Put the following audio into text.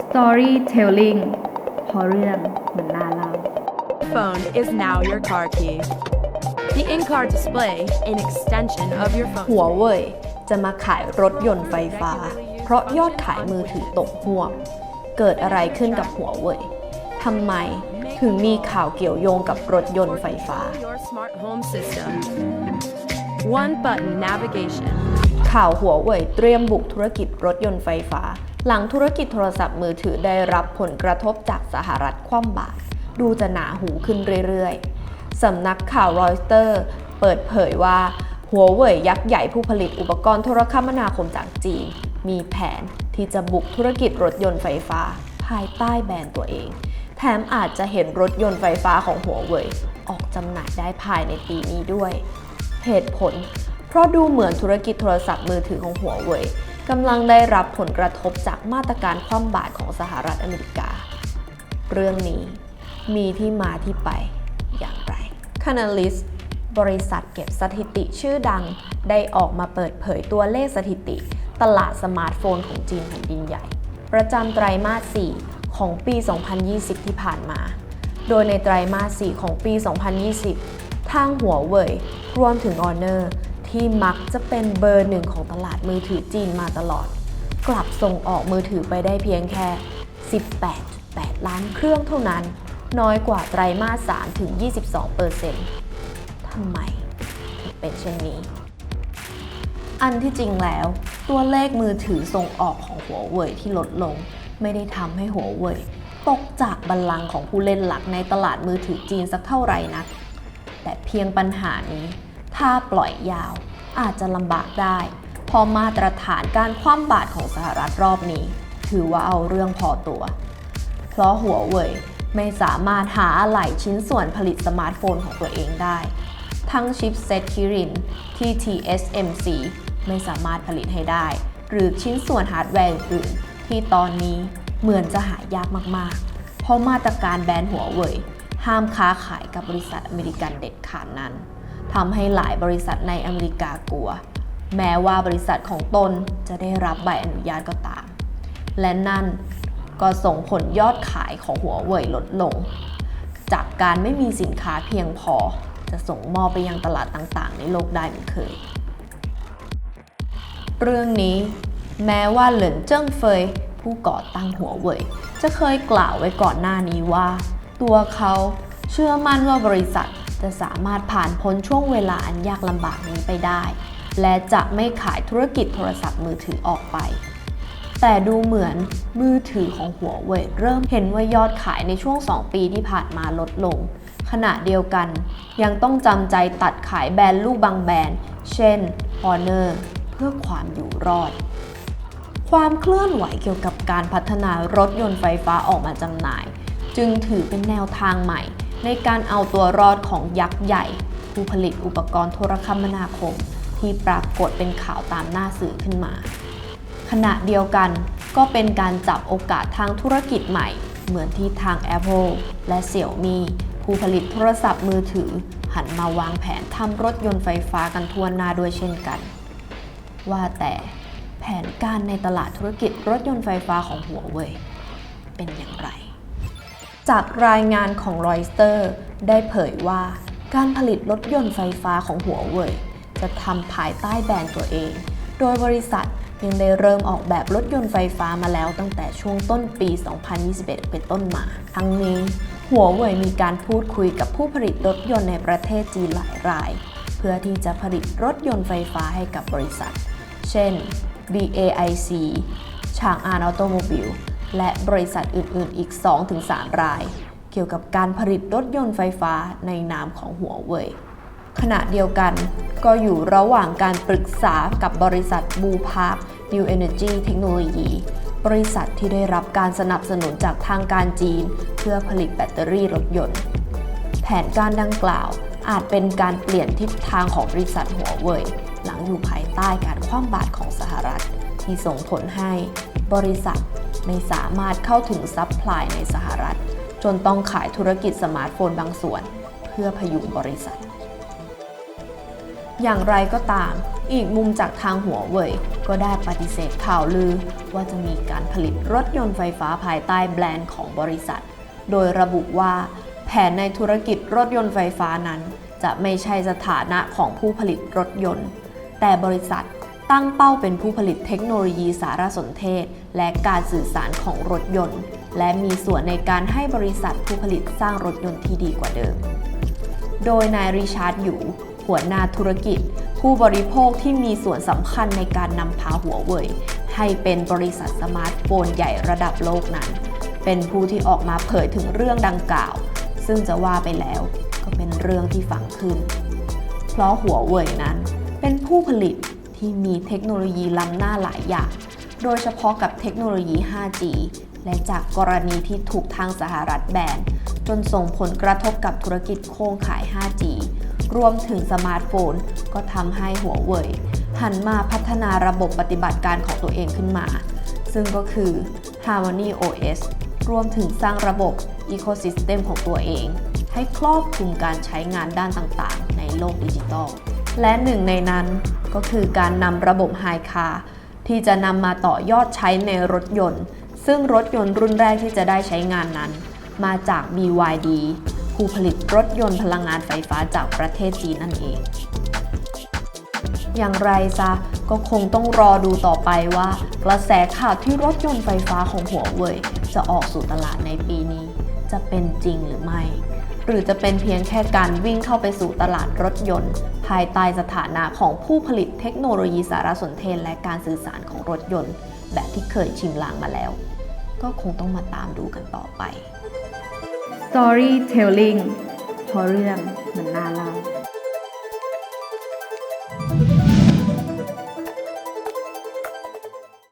storytelling เพราะเรื่องมันน่าเล่า phone is now your car key. The in-car display, an extension of your phone. หัวเว่ยจะมาขายรถยนต์ไฟฟ้า เพราะยอดขายมือถือตกห่วง เกิดอะไรขึ้นกับหัวเว่ยทำไมถึงมีข่าวเกี่ยวโยงกับรถยนต์ไฟฟ้า Your smart home system. One button navigation. ข่าวหัวเว่ยเตรียมบุกธุรกิจรถยนต์ไฟฟ้า หลังธุรกิจโทรศัพท์มือถือได้รับผลกระทบจากสหรัฐคว่ำบาตรดูจะหนาหูขึ้นเรื่อยๆ สำนักข่าวรอยเตอร์ เปิดเผยว่าหัวเว่ยยักษ์ใหญ่ผู้ผลิตอุปกรณ์โทรคมนาคมจากจีน มีแผนที่จะบุกธุรกิจรถยนต์ไฟฟ้า ภายใต้แบรนด์ตัวเอง แถมอาจจะเห็นรถยนต์ไฟฟ้าของหัวเว่ยออกจำหน่ายได้ภายในปีนี้ด้วย เหตุผล เพราะดูเหมือนธุรกิจโทรศัพท์มือถือของหัวเว่ย กำลังได้รับผลกระทบจากมาตรการคว่ำบาตรของสหรัฐอเมริกา เรื่องนี้มีที่มาที่ไปอย่างไร c a n a l y s t บริษัทเก็บสถิติชื่อดังได้ออกมาเปิดเผยตัวเลขสถิติ ตลาดสมาร์ทโฟนของจีนแผ่นดินใหญ่ ประจำไตรมาส 4 ของปี 2020 ที่ผ่านมา โดยในไตรมาส 4 ของปี 2020 ทางหัวเว่ยรวมถึง Honor ที่มักจะเป็นเบอร์หนึ่งของตลาดมือถือจีนมาตลอด กลับส่งออกมือถือไปได้เพียงแค่ 18.8 ล้านเครื่องเท่านั้น น้อยกว่าไตรมาส 3 ถึง 22เปอร์เซ็นต์ทำไมถึงเป็นเช่นนี้ อันที่จริงแล้ว ตัวเลขมือถือส่งออกของหัวเว่ยที่ลดลง ไม่ได้ทำให้หัวเว่ยตกจากบัลลังก์ของผู้เล่นหลักในตลาดมือถือจีนสักเท่าไหร่นักแต่เพียงปัญหานี้ ถ้าปล่อยยาว อาจจะลำบากได้ พอมาตรฐานการคว่ำบาตรของสหรัฐรอบนี้ ถือว่าเอาเรื่องพอตัว เพราะหัวเว่ยไม่สามารถหาอะไหล่ชิ้นส่วนผลิตสมาร์ทโฟนของตัวเองได้ ทั้งชิปเซตคิรินที่ TSMC ไม่สามารถผลิตให้ได้ หรือชิ้นส่วนฮาร์ดแวร์อื่นที่ตอนนี้เหมือนจะหายากมากๆ เพราะมาตรการแบนหัวเว่ยห้ามค้าขายกับบริษัทอเมริกันเด็ดขาดนั้น ทำให้หลายบริษัทในอเมริกากลัว แม้ว่าบริษัทของตนจะได้รับใบอนุญาตก็ตาม และนั่นก็ส่งผลยอดขายของหัวเว่ยลดลง จากการไม่มีสินค้าเพียงพอจะส่งมอบไปยังตลาดต่างๆ ในโลกได้เหมือนเคย เรื่องนี้แม้ว่าเหลินเจิ้งเฟยผู้ก่อตั้งหัวเว่ยจะเคยกล่าวไว้ก่อนหน้านี้ว่า ตัวเขาเชื่อมั่นว่าบริษัท จะสามารถผ่านพ้นช่วงเวลาอันยากลำบากนี้ไปได้ และจะไม่ขายธุรกิจโทรศัพท์มือถือออกไป แต่ดูเหมือนมือถือของหัวเว่ยเริ่มเห็นว่ายอดขายในช่วง 2 ปีที่ผ่านมาลดลง ขณะเดียวกัน ยังต้องจำใจตัดขายแบรนด์ลูกบางแบรนด์ เช่น Honor เพื่อความอยู่รอด ความเคลื่อนไหวเกี่ยวกับการพัฒนารถยนต์ไฟฟ้าออกมาจำหน่าย จึงถือเป็นแนวทางใหม่ ในการเอาตัวรอดของยักษ์ใหญ่ ผู้ผลิตอุปกรณ์โทรคมนาคม ที่ปรากฏเป็นข่าวตามหน้าสื่อขึ้นมา ขณะเดียวกันก็เป็นการจับโอกาสทางธุรกิจใหม่ เหมือนที่ทาง Apple และ Xiaomi ผู้ผลิตโทรศัพท์มือถือ หันมาวางแผนทำรถยนต์ไฟฟ้ากันทั่วหน้าด้วยเช่นกัน ว่าแต่แผนการในตลาดธุรกิจรถยนต์ไฟฟ้าของหัวเว่ยเป็นอย่างไร จากรายงานของรอยสเตอร์ได้เผยว่าการผลิตรถยนต์ไฟฟ้าของหัวเว่ยจะทำภายใต้แบรนด์ตัวเอง โดยบริษัทยังได้เริ่มออกแบบรถยนต์ไฟฟ้ามาแล้วตั้งแต่ช่วงต้นปี 2021 เป็นต้นมา ทั้งนี้ หัวเว่ยมีการพูดคุยกับผู้ผลิตรถยนต์ในประเทศจีนหลายราย เพื่อที่จะผลิตรถยนต์ไฟฟ้าให้กับบริษัท เช่น BAIC ชางอานออโตโมบิล และบริษัทอื่นๆ อีก 2-3 ราย เกี่ยวกับการผลิตรถยนต์ไฟฟ้าในนามของหัวเว่ยขณะเดียวกันก็อยู่ระหว่างการปรึกษากับบริษัทบูพาร์ค New Energy Technology บริษัทที่ได้รับการสนับสนุนจากทางการจีน เพื่อผลิตแบตเตอรี่รถยนต์ แผนการดังกล่าวอาจเป็นการเปลี่ยนทิศทางของบริษัทหัวเว่ยหลังอยู่ภายใต้การคว่ำบาตรของสหรัฐ ที่ส่งผลให้บริษัท ไม่สามารถเข้าถึงซัพพลายในสหรัฐ จนต้องขายธุรกิจสมาร์ทโฟนบางส่วน เพื่อพยุงบริษัท อย่างไรก็ตาม อีกมุมจากทางหัวเว่ยก็ได้ปฏิเสธข่าวลือ ว่าจะมีการผลิตรถยนต์ไฟฟ้าภายใต้แบรนด์ของบริษัท โดยระบุว่าแผนในธุรกิจรถยนต์ไฟฟ้านั้น จะไม่ใช่สถานะของผู้ผลิตรถยนต์ แต่บริษัท ตั้งเป้าเป็นผู้ผลิตเทคโนโลยีสารสนเทศ และการสื่อสารของรถยนต์ และมีส่วนในการให้บริษัทผู้ผลิตสร้างรถยนต์ที่ดีกว่าเดิม โดยนายริชาร์ดอยู่ หัวหน้าธุรกิจ ผู้บริโภคที่มีส่วนสำคัญในการนำพาหัวเว่ยให้เป็นบริษัทสมาร์ทโฟนใหญ่ระดับโลกนั้น เป็นผู้ที่ออกมาเผยถึงเรื่องดังกล่าว ซึ่งจะว่าไปแล้วก็เป็นเรื่องที่ฝังขึ้น เพราะหัวเว่ยนั้นเป็นผู้ผลิต ที่มีเทคโนโลยีล้ำหน้าหลายอย่าง โดยเฉพาะกับเทคโนโลยี 5G และจากกรณีที่ถูกทางสหรัฐแบนจนส่งผลกระทบกับธุรกิจโครงข่าย 5G รวมถึงสมาร์ทโฟน ก็ทำให้หัวเว่ยหันมาพัฒนาระบบปฏิบัติการของตัวเองขึ้นมา ซึ่งก็คือ Harmony OS รวมถึงสร้างระบบ Ecosystem ของตัวเอง ให้ครอบคลุมการใช้งานด้านต่างๆ ในโลกดิจิทัล และหนึ่งในนั้น ก็คือการนำระบบ High Car ที่จะนำมาต่อยอดใช้ในรถยนต์ ซึ่งรถยนต์รุ่นแรกที่จะได้ใช้งานนั้น มาจาก BYD ผู้ผลิตรถยนต์พลังงานไฟฟ้าจากประเทศจีนนั่นเอง อย่างไรซะก็คงต้องรอดูต่อไปว่า กระแสข่าวที่รถยนต์ไฟฟ้าของหัวเว่ยจะออกสู่ตลาดในปีนี้ จะเป็นจริงหรือไม่ หรือจะเป็นเพียงแค่การวิ่งเข้าไปสู่ตลาดรถยนต์ ภายใต้สถานะของผู้ผลิตเทคโนโลยีสารสนเทศและการสื่อสารของรถยนต์ แบบที่เคยชิมลางมาแล้ว ก็คงต้องมาตามดูกันต่อไป storytelling เพราะเรื่องมันน่าเล่า